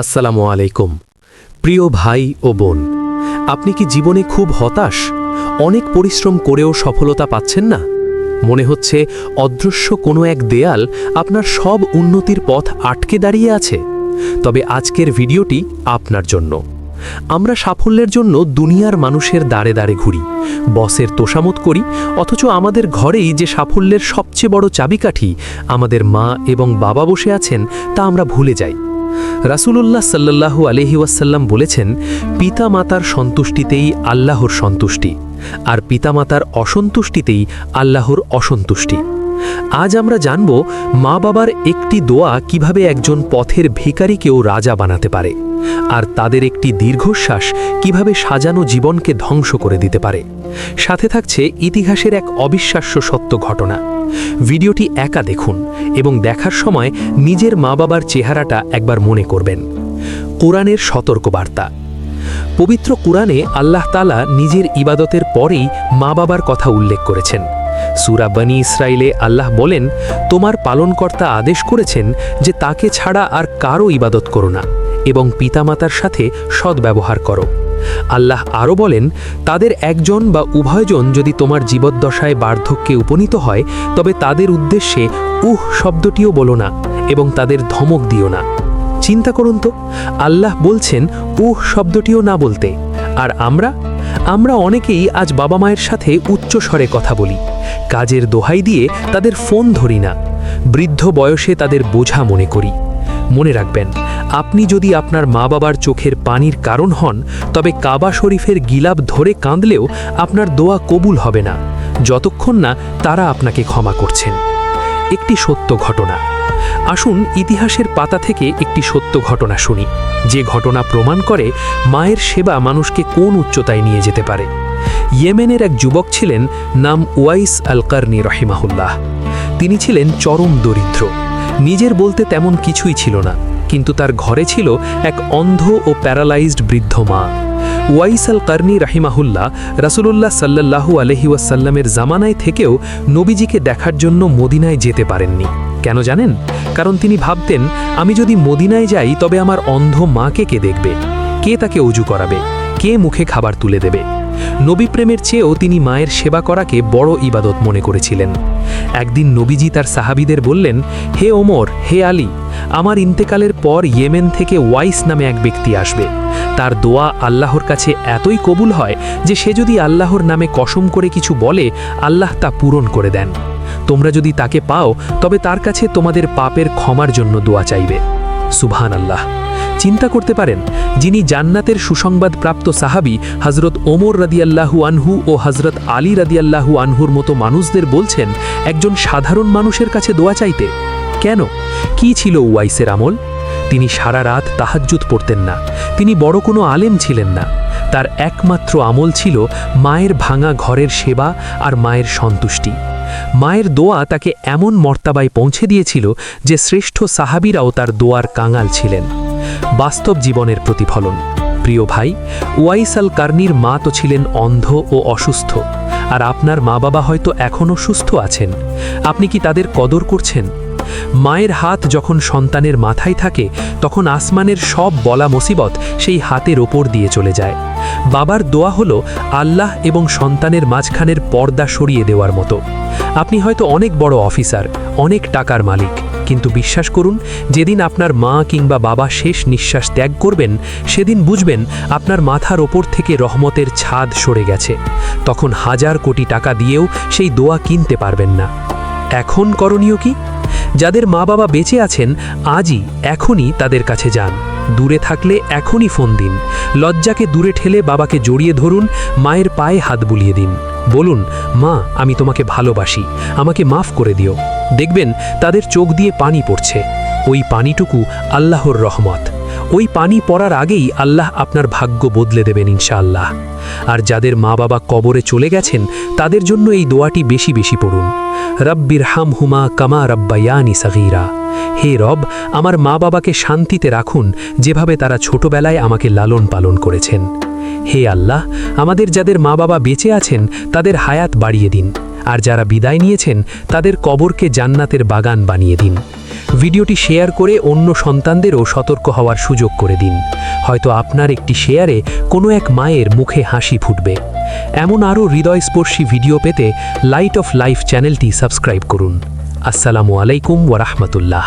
আসসালামু আলাইকুম। প্রিয় ভাই ও বোন, আপনি কি জীবনে খুব হতাশ? অনেক পরিশ্রম করেও সফলতা পাচ্ছেন না? মনে হচ্ছে অদৃশ্য কোনো এক দেয়াল আপনার সব উন্নতির পথ আটকে দাঁড়িয়ে আছে। তবে আজকের ভিডিওটি আপনার জন্য। আমরা সাফল্যের জন্য দুনিয়ার মানুষের দাঁড়ে দাঁড়ে ঘুরি, বসের তোষামত করি, অথচ আমাদের ঘরেই যে সাফল্যের সবচেয়ে বড় চাবিকাঠি আমাদের মা এবং বাবা বসে আছেন তা আমরা ভুলে যাই। রাসূলুল্লাহ সাল্লাল্লাহু আলহি ওয়াসাল্লাম বলেছেন পিতা মাতার সন্তুষ্টিতেই আল্লাহর সন্তুষ্টি, আর পিতামাতার অসন্তুষ্টিতেই আল্লাহর অসন্তুষ্টি। আজ আমরা জানব মা বাবার একটি দোয়া কীভাবে একজন পথের ভিকারিকেও রাজা বানাতে পারে, আর তাদের একটি দীর্ঘশ্বাস কীভাবে সাজানো জীবনকে ধ্বংস করে দিতে পারে। সাথে থাকছে ইতিহাসের এক অবিশ্বাস্য সত্য ঘটনা। ভিডিওটি একা দেখুন এবং দেখার সময় নিজের মা বাবার চেহারাটা একবার মনে করবেন। কোরআনের সতর্কবার্তা। পবিত্র কোরআনে আল্লাহ তালা নিজের ইবাদতের পরেই মা বাবার কথা উল্লেখ করেছেন। সুরা বনি ইসরায়েলে আল্লাহ বলেন, তোমার পালনকর্তা আদেশ করেছেন যে তাকে ছাড়া আর কারও ইবাদত করো না এবং পিতামাতার সাথে সদ্ব্যবহার করো। আল্লাহ আরও বলেন, তাদের একজন বা উভয়জন যদি তোমার জীবদ্দশায় বার্ধক্যে উপনীত হয়, তবে তাদের উদ্দেশ্যে উহ শব্দটিও বলো না এবং তাদের ধমক দিও না। চিন্তা করুন তো, আল্লাহ বলছেন উহ শব্দটিও না বলতে। আর আমরা? আমরা অনেকেই আজ বাবা মায়ের সাথে উচ্চ স্বরে কথা বলি। কাজের দোহাই দিয়ে তাদের ফোন ধরি না। বৃদ্ধ বয়সে তাদের বোঝা মনে করি। মনে রাখবেন, আপনি যদি আপনার মা বাবার চোখের পানির কারণ হন, তবে কাবা শরীফের গিলাপ ধরে কাঁদলেও আপনার দোয়া কবুল হবে না। যতক্ষণ না তারা আপনাকে ক্ষমা করছেন। একটি সত্য ঘটনা। আসুন ইতিহাসের পাতা থেকে একটি সত্য ঘটনা শুনি। যে ঘটনা প্রমাণ করে মায়ের সেবা মানুষকে কোন উচ্চতায় নিয়ে যেতে পারে। ইয়েমেনের এক যুবক ছিলেন, নাম ওয়াইস আলকারনি রহিমাহুল্লাহ। তিনি ছিলেন চরম দরিদ্র। নিজের বলতে তেমন কিছুই ছিল না, কিন্তু তার ঘরে ছিল এক অন্ধ ও প্যারালাইজড বৃদ্ধ মা। ওয়াইস আল কার্নি রাহিমাহুল্লাহ রাসুলুল্লাহ সাল্লাহু আলহিউসাল্লামের জামানায় থেকেও নবীজিকে দেখার জন্য মদিনায় যেতে পারেননি। কেন জানেন? কারণ তিনি ভাবতেন, আমি যদি মদিনায় যাই, তবে আমার অন্ধ মাকে কে দেখবে? কে তাকে অজু করাবে? কে মুখে খাবার তুলে দেবে? নবী প্রেমের চেয়েও তিনি মায়ের সেবা করাকে বড় ইবাদত মনে করেছিলেন। একদিন নবীজি তার সাহাবিদের বললেন, হে ওমর, হে আলী, আমার ইন্তেকালের পর ইয়েমেন থেকে ওয়াইস নামে এক ব্যক্তি আসবে। তার দোয়া আল্লাহর কাছে এতই কবুল হয় যে সে যদি আল্লাহর নামে কসম করে কিছু বলে, আল্লাহ তা পূরণ করে দেন। তোমরা যদি তাকে পাও, তবে তার কাছে তোমাদের পাপের ক্ষমার জন্য দোয়া চাইবে। সুবহান আল্লাহ চিন্তা করতে পারেন, যিনি জান্নাতের সুসংবাদ প্রাপ্ত সাহাবি হজরত ওমর রাদিয়াল্লাহু আনহু ও হজরত আলী রাদিয়াল্লাহু আনহুর মতো মানুষদের বলছেন, একজন সাধারণ মানুষের কাছে দোয়া চাইতে? কেন? কি ছিল ওয়াইসের আমল? তিনি সারা রাত তাহাজ্জুদ পড়তেন না, তিনি বড় কোনো আলেম ছিলেন না, তার একমাত্র আমল ছিল মায়ের ভাঙা ঘরের সেবা আর মায়ের সন্তুষ্টি। মায়ের দোয়া তাকে এমন মর্তাবায় পৌঁছে দিয়েছিল যে শ্রেষ্ঠ সাহাবিরাও তার দোয়ার কাঙাল ছিলেন। বাস্তব জীবনের প্রতিফলন। প্রিয় ভাই, ওয়াইস আল কার্নির মা তো ছিলেন অন্ধ ও অসুস্থ, আর আপনার মা বাবা হয়তো এখনও সুস্থ আছেন। আপনি কি তাদের কদর করছেন? মায়ের হাত যখন সন্তানের মাথায় থাকে, তখন আসমানের সব বলা মুসিবত সেই হাতের ওপর দিয়ে চলে যায়। বাবার দোয়া হলো আল্লাহ এবং সন্তানের মাঝখানের পর্দা সরিয়ে দেওয়ার মতো। আপনি হয়তো অনেক বড় অফিসার, অনেক টাকার মালিক কিন্তু বিশ্বাস করুন, যেদিন আপনার মা কিংবা বাবা শেষ নিঃশ্বাস ত্যাগ করবেন, সেদিন বুঝবেন আপনার মাথার ওপর থেকে রহমতের ছাদ সরে গেছে। তখন হাজার কোটি টাকা দিয়েও সেই দোয়া কিনতে পারবেন না। এখন করণীয় কি? যাদের মা বাবা বেঁচে আছেন, আজই, এখনই তাদের কাছে যান। দূরে থাকলে এখনই ফোন দিন। লজ্জাকে দূরে ঠেলে বাবাকে জড়িয়ে ধরুন, মায়ের পায়ে হাত বুলিয়ে দিন। বলুন, মা, আমি তোমাকে ভালোবাসি। আমাকে মাফ করে দিও। দেখবেন, তাদের চোখ দিয়ে পানি পড়ছে। ওই পানিটুকু আল্লাহর রহমত। ওই পানি পড়ার আগেই আল্লাহ আপনার ভাগ্য বদলে দেবেন ইনশাআল্লাহ। আর যাদের মা বাবা কবরে চলে গেছেন, তাদের জন্য এই দোয়াটি বেশি বেশি পড়ুন। রব্বির হাম হুমা কামা রব্বায়ানি সগীরা। হে রব, আমার মা বাবাকে শান্তিতে রাখুন, যেভাবে তারা ছোটবেলায় আমাকে লালন পালন করেছেন। হে আল্লাহ, আমাদের যাদের মা বাবা বেঁচে আছেন, তাদের হায়াত বাড়িয়ে দিন। আর যারা বিদায় নিয়েছেন, তাদের কবরকে জান্নাতের বাগান বানিয়ে দিন। ভিডিওটি শেয়ার করে অন্য সন্তানদেরও সতর্ক হওয়ার সুযোগ করে দিন। হয়তো আপনার একটি শেয়ারে কোনো এক মায়ের মুখে হাসি ফুটবে। এমন আরও হৃদয়স্পর্শী ভিডিও পেতে লাইট অফ লাইফ চ্যানেলটি সাবস্ক্রাইব করুন। আসসালামু আলাইকুম ওরহমতুল্লাহ